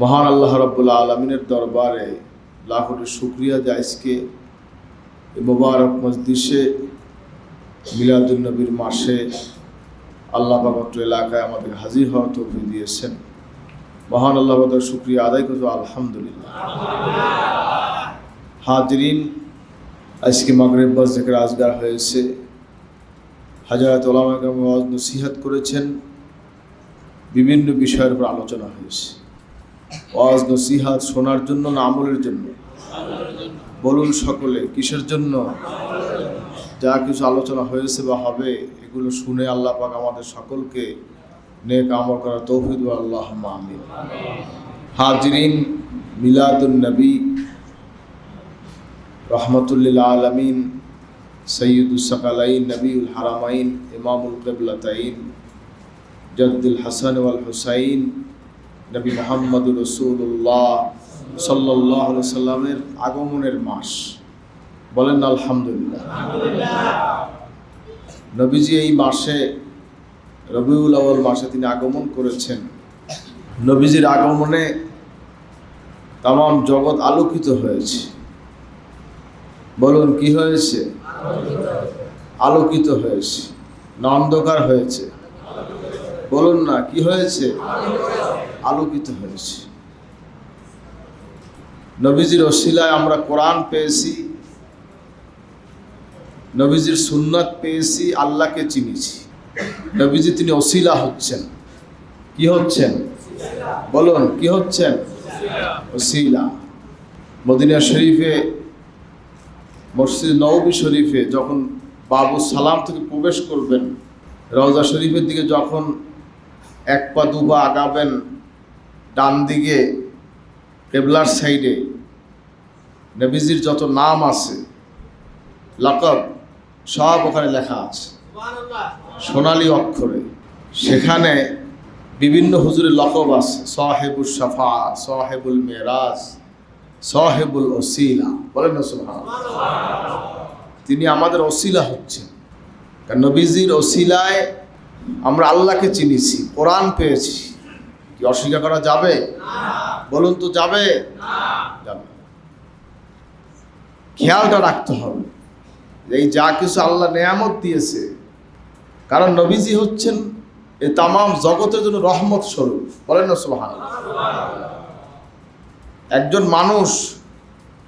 মহান আল্লাহ রব্বুল্লা আলমিনের দরবারে লাখোটি শুক্রিয়া যে মোবারক মসজিষে মিলাদুলনবীর মাসে আল্লাহ বাবত্র এলাকায় আমাদের হাজির হওয়ার তৌফিক দিয়েছেন। মহান আল্লাহ বাদের শুক্রিয়া আদায় করতে আলহামদুলিল্লাহ। হাজরিন, আজকে মাগরেব বাস থেকে রাজগার হয়েছে, হাজারাত ওলামাগাম ওয়াজ নসিহাত করেছেন। বিভিন্ন বিষয়ের উপর আলোচনা হয়েছে। ওয়াজ, নসিহাত শোনার জন্য না আমলের জন্য? বলুন সকলে, কিসের জন্য? যা কিছু আলোচনা হয়েছে বা হবে, এগুলো শুনে আল্লাহ পাক আমাদের সকলকে নেক আমল করার তৌফিদ আল্লাহ আমিন। হাজরিন মিলাদুল নবী, রহমতুল্লিল আলমিন সৈয়দুসকালাইন নবীল হারামাইন, ইমামুল কবলতাইন, জদ্দুল হাসান হুসাইন নবী মোহাম্মদ রসুল্লাহ সাল্লাহ সাল্লামের আগমনের মাস। বলেন, আলহামদুলিল্লাহ। নবীজি এই মাসে, রবিউল আউ্ল মাসে তিনি আগমন করেছেন। নবীজির আগমনে তাম জগৎ আলোকিত হয়েছে। বলুন, কি হয়েছে? আলোকিত হয়েছে, না অন্ধকার হয়েছে। বলুন না, কি হয়েছে? আলোকিত হয়েছে। নবীজির অশিলায় আমরা কোরআন পেয়েছি, নবীজির সুন্নত পেয়েছি, আল্লাহকে চিনেছি। নবীজি তিনি অশিলা হচ্ছেন। কি হচ্ছেন? বলুন, কি হচ্ছেন? অশিলা মদিনা শরীফে, মসজিদ নবী শরীফে যখন বাবু সালাম থেকে প্রবেশ করবেন, রওজা শরীফের দিকে যখন এক পা দু পা আগাবেন ডান দিকে কেবলার সাইডে নবীজির যত নাম আছে, লকব সব ওখানে লেখা আছে। সোনালি অক্ষরে। সেখানে বিভিন্ন হুজুরের লকব আছে সাহেবুল সাফা, সাহেবুল মেরাজ, সাহেবুল ওসিলা। বলেন তিনি আমাদের ওসিলা হচ্ছেন। কারণ নবীজির ওসিলায় আমরা আল্লাহকে চিনিছি, কোরআন পেয়েছি। কি অস্বীকার করা যাবে? বলুন তো যাবে? খেয়ালটা রাখতে হবে। এই যা কিছু আল্লাহ নেয়ামত দিয়েছে, কারণ নবীজি হচ্ছেন এই তাম জগতের জন্য রহমত স্বরূপ। বলেন না সুবহান একজন মানুষ,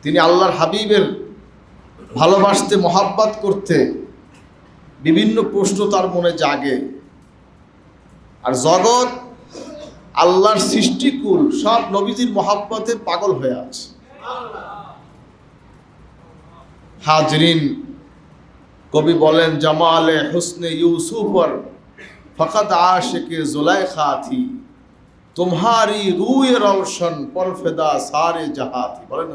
তিনি আল্লাহর হাবিবের ভালোবাসতে, মহাব্বাত করতে বিভিন্ন প্রশ্ন তার মনে জাগে। আর জগৎ আল্লাহর সৃষ্টিকুল সব নবীজির মহাব্বতে পাগল হয়ে আছে। হাজরিন, কবি বলেন, জামালে হুসনে ইউসুফর ফকত আশেকে জুলাইখা খাথি তোমারি রুয়ে রওশন পরফেদা সারে জাহাতি। বলেন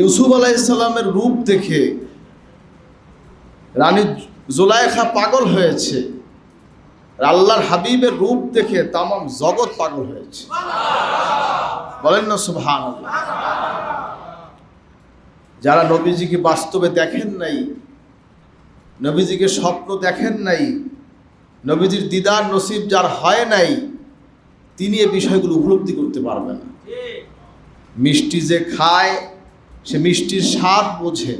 ইউসুফ আলাইসাল্লামের রূপ দেখে রানী জুলাইখা পাগল হয়েছে। আল্লাহর হাবিবের রূপ দেখে তামাম জগৎ পাগল হয়েছে। বলেন না সুবহান যারা নবীজিকে বাস্তবে দেখেন নাই, নবীজিকে স্বপ্ন দেখেন নাই, নবীজির দিদার নসিব যার হয় নাই, তিনি এ বিষয়গুলো উপলব্ধি করতে পারবে না। মিষ্টি যে খায়, সে মিষ্টির স্বাদ বোঝে।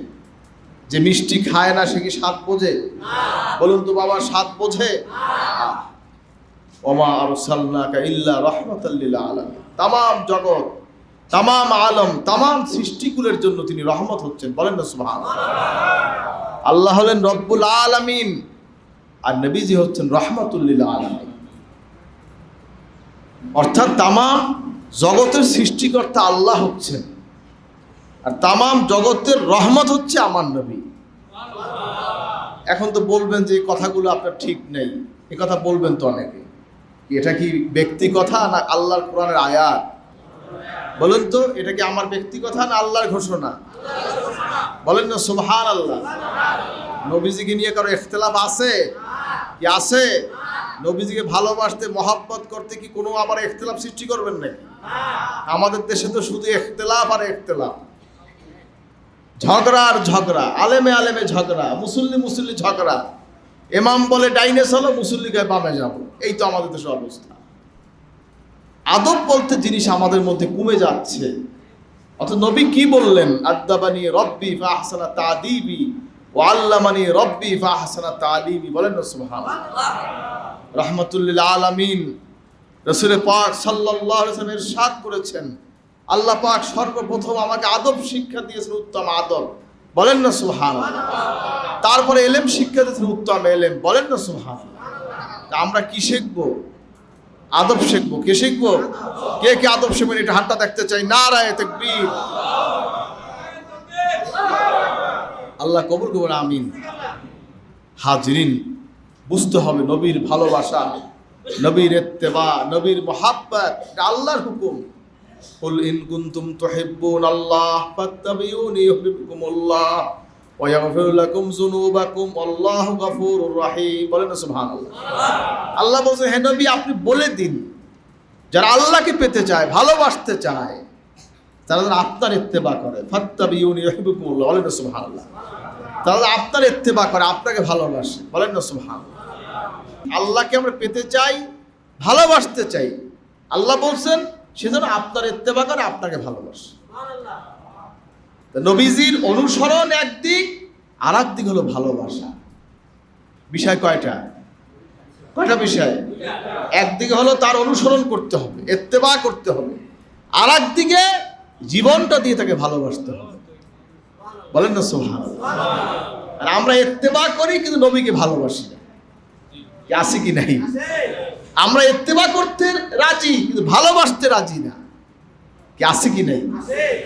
যে মিষ্টি খায় না সে কি স্বাদ বোঝে? বলুন তো বাবা, স্বাদ বোঝে? ওমা আর সাল্লাকা ইল্লা রহমতাল্লিল আলম তাম জগৎ তাম আলম তাম সৃষ্টিকুলের জন্য তিনি রহমত হচ্ছেন। বলেন না সুবহান আল্লাহ হলেন রব্বুল আলমিন, আর নবীজি হচ্ছেন রহমতুল্লিল আলমিন। অর্থাৎ তামাম জগতের সৃষ্টিকর্তা আল্লাহ হচ্ছেন। আর তামাম জগতের রহমত হচ্ছে আমার নবী। এখন তো বলবেন যে কথাগুলো আপনার ঠিক নেই। এ কথা বলবেন তো অনেকে। এটা কি ব্যক্তি কথা না আল্লাহর কোরআনের আয়াত? বলুন তো, এটা কি আমার ব্যক্তি কথা না আল্লাহর ঘোষণা? বলেন না সুবহান আল্লাহ নবীজিকে নিয়ে কারও ইখতলাফ আছে? কি আছে? নবীজিকে ভালোবাসতে, মহাব্বত করতে কি কোনো আবার ইখতলাফ সৃষ্টি করবেন নাকি? আমাদের দেশে তো শুধু ইখতলাফ আর ইখতলাফ। ঝগড়া আর ঝগড়া, আলেমে আলেমে ঝগড়া, মুসল্লি মুসল্লি ঝগড়া। এমাম বলে ডাইনে চলো মুসল্লিকে বামে যাব। এই তো আমাদের দেশের অবস্থা। আদব বলতে জিনিস আমাদের মধ্যে কমে যাচ্ছে। অথচ নবী কি বললেন? আদাবানি রব্বি ফাহসানা তাদিবি ও আল্লামানি রব্বি ফাহসানা তালিবি বলেন না, সুবহানাল্লাহ। রহমতুল্লিল আলামিন। রসুল পাক ওয়াসাল্লাম ইরশাদ করেছেন। আল্লাহ পাক সর্বপ্রথম আমাকে আদব শিক্ষা দিয়েছেন উত্তম আদব। বলেন না সুবহানাল্লাহ। তারপরে এলেম শিক্ষা দিয়েছেন উত্তম এলেম। বলেন না তা আমরা কি শিখব? আদব শিখব। কে শিখব? কে কে আদব শিখবেন এটা হাতটা দেখতে চাই। নারায় তাকবীর। আল্লাহ কবুল করবেন আমিন। হাজরিন, বুঝতে হবে নবীর ভালোবাসা, নবীর এত্তেবা নবীর মোহাব্বত আল্লাহর হুকুম। কুল ইন কুনতুম তুহিব্বুন আল্লাহ ফাত্তাবিউনি ইউহিব্বুকুমুল্লাহ ওয়া ইয়াগফির লাকুম যুনুবাকুম আল্লাহু গফুরুর রহিম বলেন সুবহানাল্লাহ। আল্লাহ বলছেন হে নবী, আপনি বলে দিন। যারা আল্লাহকে পেতে চায়, ভালোবাসতে চায়, তারা যেন আপনার ইত্তেবা করে। ফাত্তাবিউনি ইউহিব্বুকুমুল্লাহ, বলেন সুবহানাল্লাহ। তাহলে আপনার ইত্তেবা করে, আপনাকে ভালোবাসে, বলেন না সুবহান আল্লাহকে আমরা পেতে চাই, ভালোবাসতে চাই। আল্লাহ বলছেন সেজন্য আপনার ইত্তেবা করে আপনাকে ভালোবাসে। নবীজির অনুসরণ একদিক আর একদিক হলো ভালোবাসা। বিষয় কয়টা? কয়টা বিষয়? একদিকে হলো তার অনুসরণ করতে হবে এত্তেবা করতে হবে। আর একদিকে জীবনটা দিয়ে তাকে ভালোবাসতে হবে। বলেন না সোহান আর আমরা এত্তেবা করি কিন্তু নবীকে ভালোবাসি না। আছে কি নাই? আমরা এত্তেবা করতে রাজি, কিন্তু ভালোবাসতে রাজি না। কি আছে কি নাই?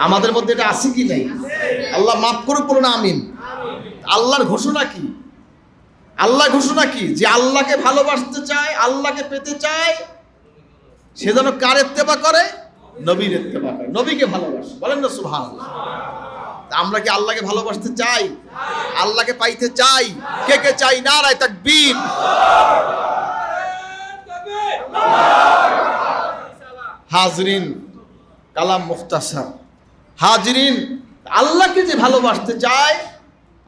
আমাদের মধ্যে এটা আছে কি নাই? আল্লাহ মাফ করে বলুন, আমিন। আল্লাহর ঘোষণা কি? আল্লাহ ঘোষণা কি? যে আল্লাহকে ভালোবাসতে চায়, আল্লাহকে পেতে চায়, সে যেন কার এত্তেবা করে? নবীর এত্তেবা করে। নবীকে ভালোবাসে। বলেন না সুভান তা আমরা কি আল্লাহকে ভালোবাসতে চাই? আল্লাহকে পাইতে চাই? কে কে চাই? না রায় তাকবীর। হাজরিন কালাম মুখতাসার হাজরিন, আল্লাহকে যে ভালোবাসতে চায়,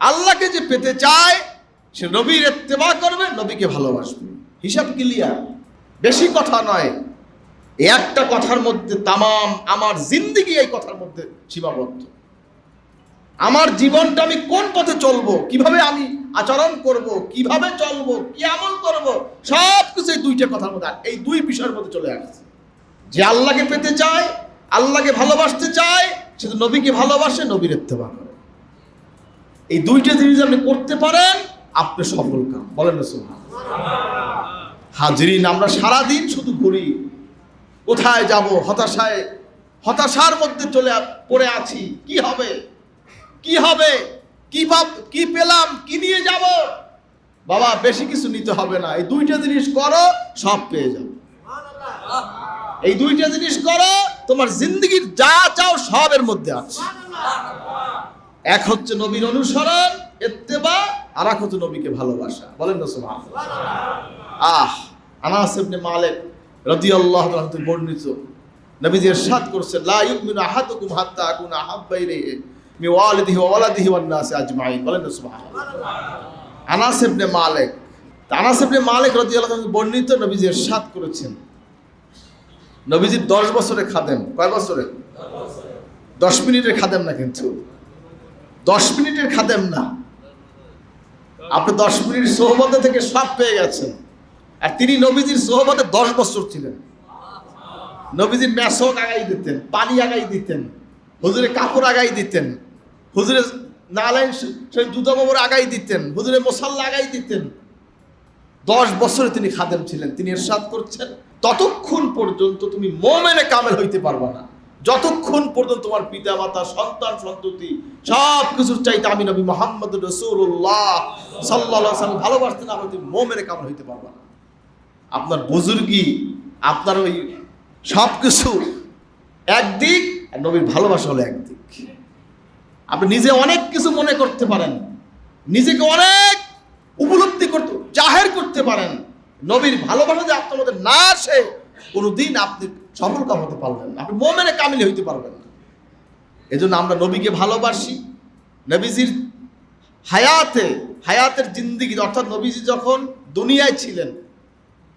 আল্লাহকে যে পেতে চায়, সে নবীর এত্তেবা করবে, নবীকে ভালোবাসবে। হিসাব ক্লিয়ার। বেশি কথা নয় এই একটা কথার মধ্যে তামাম আমার জিন্দিগি এই কথার মধ্যে সীমাবদ্ধ। আমার জীবনটা আমি কোন পথে চলবো, কীভাবে আমি আচরণ করব, কীভাবে চলবো, কি আমল করব সব কিছু এই দুইটা কথার মধ্যে এই দুই বিষয়ের মধ্যে চলে আসছে। যে আল্লাহকে পেতে চায়, আল্লাহকে ভালোবাসতে চায়, সে তো নবীকে ভালোবাসে, নবীর ইত্তেবা করে। এই দুইটা জিনিস আপনি করতে পারেন, আপনি সফল কাম। বলেন হাজরিন, আমরা সারাদিন শুধু ঘুরি। কোথায় যাব? হতাশায়, হতাশার মধ্যে চলে পড়ে আছি। কি হবে? কি হবে? কি ভাব, কি পেলাম, কি নিয়ে যাব? বাবা, বেশি কিছু নিতে হবে না। এই দুইটা জিনিস করো, সব পেয়ে যাবে। এই দুইটা জিনিস করো, তোমার জিন্দগির যা চাও সবের মধ্যে আছে। এক হচ্ছে নবীর অনুসরণ, এত্তেবা, আর এক হচ্ছে নবীকে ভালোবাসা। বলেন না সুবহান আহ, আনাস ইবনে মালিক রাদিয়াল্লাহু তাআলা বর্ণিত, নবীজি ইরশাদ করছেন, লা ইউমিনু আহাদুকুম হাত্তা আকুনা আহাব্বা ইলাইহি। বলেন বর্ণিত নবীজি ইরশাদ করেছেন। নবীজি 10 বছরের খাদেম। কয় বছরের 10 মিনিটের খাদেম না কিন্তু। 10 মিনিটের খাদেম না। আপনি 10 মিনিট সোহবতে থেকে সব পেয়ে গেছেন। আর তিনি নবীজির সোহবতে 10 বছর ছিলেন। নবীজির মেসক আগাই দিতেন, পানি আগাই দিতেন। হুজুরে কাপড় আগাই দিতেন। হুজুরে নালাইন সেই দুধমর আগাই দিতেন। হুজুরে মশাল্লা আগাই দিতেন। দশ বছরে তিনি খাদেম ছিলেন, তিনি এরশাদ করছেন। ততক্ষণ পর্যন্ত তুমি মোমেনে কামেল হইতে পারবা না। যতক্ষণ পর্যন্ত তোমার পিতা মাতা সন্তান, সন্ততি সব কিছুর চাইতে আমি নবী মোহাম্মদ রসুল্লাহ সাল্লাহ সাল্লাম ভালোবাসতে না হইতে মোমেনে কামেল হইতে পারবা না। আপনার বুজুর্গি, আপনার ওই সব কিছু একদিক আর নবীর ভালোবাসা হলো একদিক। আপনি নিজে অনেক কিছু মনে করতে পারেন। নিজেকে অনেক উপলব্ধি করতে, জাহের করতে পারেন। নবীর ভালোবাসা যে আপনার মধ্যে না আসে, কোনোদিন আপনি সফল কাম হতে পারবেন না। আপনি মোমেনে কামিল হইতে পারবেন না। এজন্য আমরা নবীকে ভালোবাসি। নবীজির হায়াতে, হায়াতের জিন্দিগি অর্থাৎ নবীজি যখন দুনিয়ায় ছিলেন,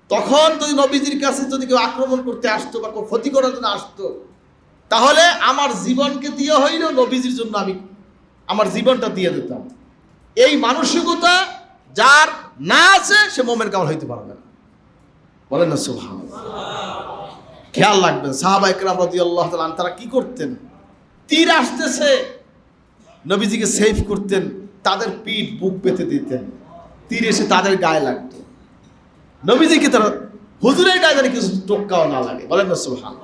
তখন যদি নবীজির কাছে যদি কেউ আক্রমণ করতে আসতো বা ক্ষতি করার জন্য আসতো তাহলে আমার জীবনকে দিয়ে হইলেও নবীজির জন্য আমি আমার জীবনটা দিয়ে দিতাম। এই মানসিকতা যার না আছে, সে মোমের কামাল হইতে পারবে না। বলেন না সুহান খেয়াল রাখবেন সাহাবা ইকরাম রাজি আল্লাহ তারা কি করতেন? তীর আসতেছে, নবীজিকে সেভ করতেন, তাদের পিঠ, বুক পেতে দিতেন। তীর এসে তাদের গায়ে লাগত। নবীজিকে তারা, হুজুরের গায়ে যেন কিছু টোক্কাও না লাগে। বলেন না সুহান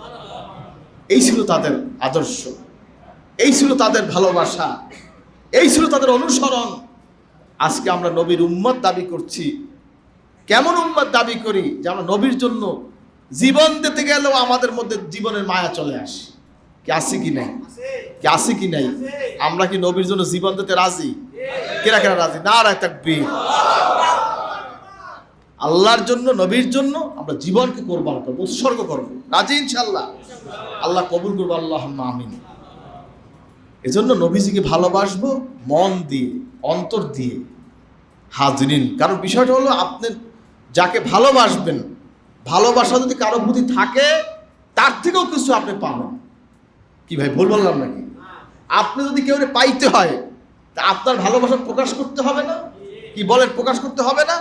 এই ছিল তাদের আদর্শ। এই ছিল তাদের ভালোবাসা। এই ছিল তাদের অনুসরণ। আজকে আমরা নবীর উম্মত দাবি করছি। কেমন উম্মত দাবি করি? যে আমরা নবীর জন্য জীবন দিতে গেলেও আমাদের মধ্যে জীবনের মায়া চলে আসে। কে আসি কি নাই? কে আসি কি নাই? আমরা কি নবীর জন্য জীবন দিতে রাজি? কেরা কেরা রাজি? না একটা বীর আল্লাহর জন্য, নবীর জন্য আমরা জীবনকে কোরবান করব, উৎসর্গ করব। রাজি ইনশাল্লাহ আল্লাহ কবুল করব আল্লাহ আমিন। এজন্য নবীজিকে ভালোবাসবো মন দিয়ে, অন্তর দিয়ে, হাজরিন। কারণ বিষয়টা হলো, আপনি যাকে ভালোবাসবেন, ভালোবাসা যদি কারও প্রতি থাকে, তার থেকেও কিছু আপনি পাবেন। কি ভাই, ভুল বললাম নাকি? আপনি যদি কেউ পাইতে হয়, তা আপনার ভালোবাসা প্রকাশ করতে হবে না? কি বলেন, প্রকাশ করতে হবে না।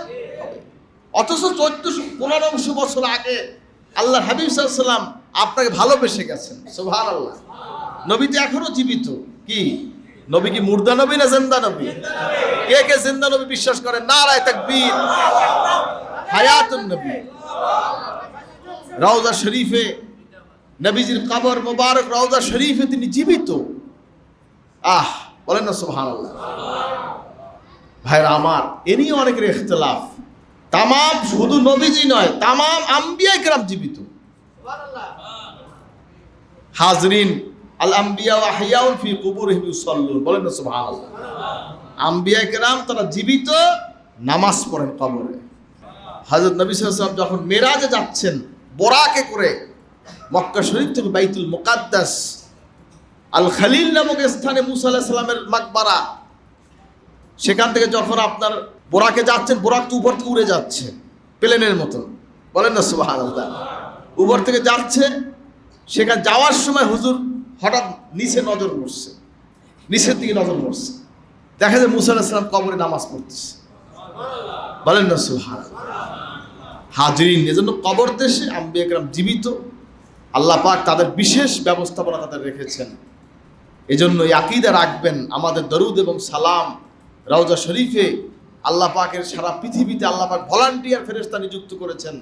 অথচ চোদ্দশো পনেরোশো বছর আগে আল্লাহ হাবিব সাল্লাম আপনাকে ভালোবেসে গেছেন। সোভান আল্লাহ নবী তো এখনও জীবিত। কি? নবী কি মুর্দা নবী না জিন্দা নবী? কে কে জিন্দা নবী বিশ্বাস করে না রায় তাকবীর। হায়াতুন নবী। রওজা শরীফে, নবীজির কবর মোবারক রওজা শরীফে তিনি জীবিত। আহ, বলেন না সুবহানাল্লাহ। ভাইরা আমার, এ নিয়ে অনেকের ইখতলাফ। তামাম শুধু নবীজি নয়, তামাম আম্বিয়া কেরাম জীবিত। হাজরিন আল আম্বিয়া ওয়া হিয়াউন ফি কুবুরিহিম ইউসাল্লুন। বলেন না সুবহানাল্লাহ। আম্বিয়া কেরাম তারা জীবিত নামাজ পড়েন কবরে। হযরত নবী সাল্লাল্লাহু যখন মেরাজে যাচ্ছেন, বোরাকে করে মক্কা শরীফ থেকে বাইতুল মুকাদ্দাস আল খালিল নামক স্থানে মুসা আলাইহিস সালামের মাকবারা, সেখান থেকে যখন আপনার বোরাকে যাচ্ছেন, বোরাক তো উপর থেকে উড়ে যাচ্ছে, প্লেনের মতো বলেন না সুবাহান আল্লাহ উপর থেকে যাচ্ছে সেখানে যাওয়ার সময় হুজুর হঠাৎ নিচে নজর পড়ছে। নিচের দিকে নজর পড়ছে। দেখা যায় মুসা আলাহিসাম কবরে নামাজ পড়তেছে। বলেন না সুহান হাজরিন, এজন্য কবর দেশে আম্বিয়াকরাম জীবিত। আল্লাহ পাক তাদের বিশেষ ব্যবস্থাপনা তাদের রেখেছেন। এজন্য এই আকিদা রাখবেন। আমাদের দরুদ এবং সালাম রওজা শরীফে আল্লাহ পাকের সারা পৃথিবীতে আল্লাহ পাক ভলান্টিয়ার ফেরেস্তা নিযুক্ত করেছেন।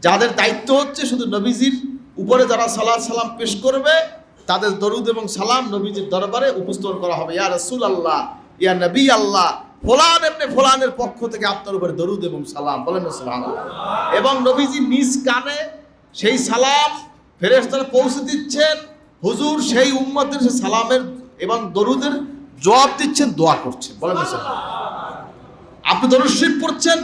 যাদের দায়িত্ব হচ্ছে শুধু নবীজির উপরে যারা সালাদ সালাম পেশ করবে, তাদের দরুদ এবং সালাম নবীজির দরবারে উপস্থাপন করা হবে। ইয়া রসুল আল্লাহ ইয়া নবী আল্লাহ ফোলান এমনি ফোলানের পক্ষ থেকে আপনার উপরে দরুদ এবং সালাম। বলেন সালাম এবং নবীজি নিজ কানে সেই সালাম ফেরেস্তারা পৌঁছে দিচ্ছেন। হুজুর সেই উম্মতের সে সালামের এবং দরুদের জবাব দিচ্ছেন, দোয়া করছেন। বলেন আপনি দরুদ শরীফ পড়ছেন,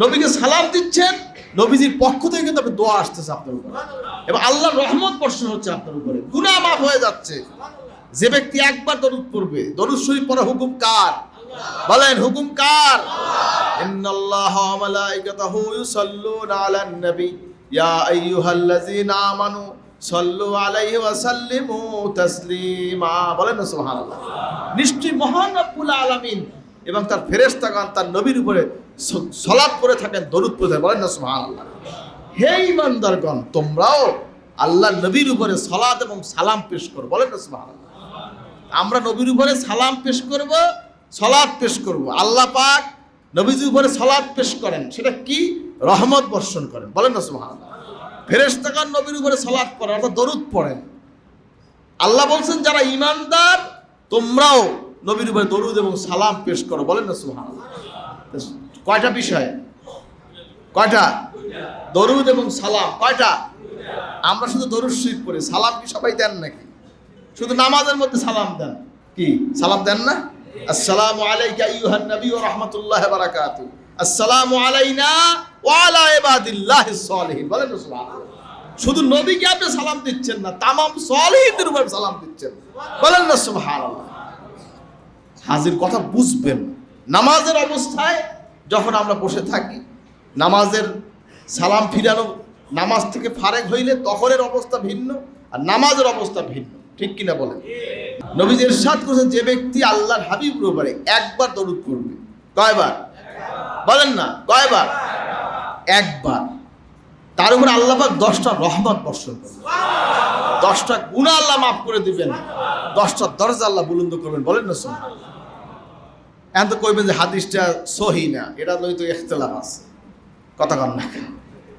নবীকে সালাম দিচ্ছেন নবীজির পক্ষ থেকে কিন্তু আপনি দোয়া আসতেছে আপনার উপরে। এবং আল্লাহর রহমত বর্ষণ হচ্ছে আপনার উপরে। গুনাহ মাফ হয়ে যাচ্ছে। যে ব্যক্তি একবার দরুদ পড়বে, দরুদ শরীফ পড়া হুকুম কার? বলেন, হুকুম কার? ইন্নাল্লাহ ওয়া মালাইকাতাহু ইউসাল্লুনা আলান নবী। ইয়া আইয়ুহাল্লাযীনা আমানু সাল্লু আলাইহি ওয়া সাল্লিমু তাসলিমা। বলেন সুবহানাল্লাহ। নিশ্চয়ই মহান রব্বুল আলামিন এবং তার ফেরেশতাগণ তার নবীর উপরে সলাপ করে থাকেন, দরুদ পড়ে বলেন না, সুবহানাল্লাহ। হে ইমানদারগণ তোমরাও আল্লাহ নবীর উপরে সলাদ এবং সালাম পেশ করো। বলেন না, সুবহানাল্লাহ। আমরা নবীর উপরে সালাম পেশ করব সলাদ পেশ করব। আল্লাহ পাক নবীজির উপরে সলাদ পেশ করেন। সেটা কি? রহমত বর্ষণ করেন। বলেন না সুহান ফেরেস্তাকার নবীর উপরে সলাদ পড়েন, অর্থাৎ দরুদ পড়েন। আল্লাহ বলছেন, যারা ইমানদার তোমরাও নবীর উপরে দরুদ এবং সালাম পেশ করো, বলেন না সুহান কয়টা বিষয়? কয়টা? দরুদ এবং সালাম, কয়টা? আমরা শুধু দরুদ শরীফ পড়ি, সালাম কি সবাই দেন নাকি? শুধু নামাজের মধ্যে সালাম দেন, কি? সালাম দেন না? আসসালামু আলাইকা আইয়ুহান নবী ওয়া রাহমাতুল্লাহি ওয়া বারাকাতু। আসসালামু আলাইনা ওয়া আলা ইবাদিল্লাহিস বলেন না সুবহানাল্লাহ। শুধু নবীকে আপনি সালাম দিচ্ছেন না, তামাম সালিহিনদের উপর সালাম দিচ্ছেন, বলেন না সুবহানাল্লাহ। হাজির কথা বুঝবেন নামাজের অবস্থায় যখন আমরা বসে থাকি, নামাজের সালাম ফিরানো, নামাজ থেকে ফারেক হইলে তখনের অবস্থা ভিন্ন আর নামাজের অবস্থা ভিন্ন। ঠিক কিনা বলেন? নবীজি ইরশাদ করেছেন, যে ব্যক্তি আল্লাহর হাবিবুর উপরে একবার দরুদ করবে কয়বার? বলেন না, কয়বার? একবার। তার উপর আল্লাহবাক দশটা রহমত বর্ষণ করবেন। দশটা গুণা আল্লাহ মাফ করে দিবেন। দশটা দরজা আল্লাহ বুলন্দ করবেন। বলেন না শোনা এখন তো কইবেন যে হাদিসটা সহি না, এটা লই তো ইখতলাফ আছে। কথা কন না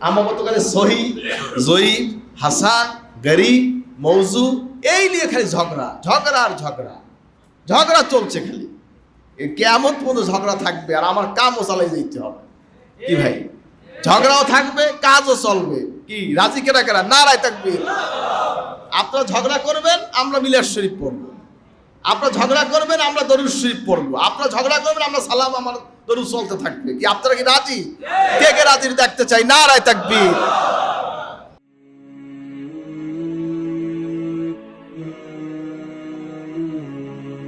আমার গতকালে সহি, জয়ীব, হাসান, গরিব, মৌজু, এই নিয়ে খালি ঝগড়া ঝগড়া আর ঝগড়া। ঝগড়া চলছে খালি। কেমন পর্যন্ত ঝগড়া থাকবে আর আমার কামও চালাই যেতে হবে। কি ভাই? ঝগড়াও থাকবে, কাজও চলবে। কি, রাজি কেরা কেরা নারায় থাকবে। আপনারা ঝগড়া করবেন, আমরা মিলার শরীফ পড়ব। আপনারা ঝগড়া করবেন আমরা দরুদ শরীফ পড়ব। আপনারা ঝগড়া করবেন আমরা সালাম আমার দরুদ চলতে থাকবে। কি আপনারা কি রাজি? কে কে রাজি দেখতে চাই? না রায় থাকবি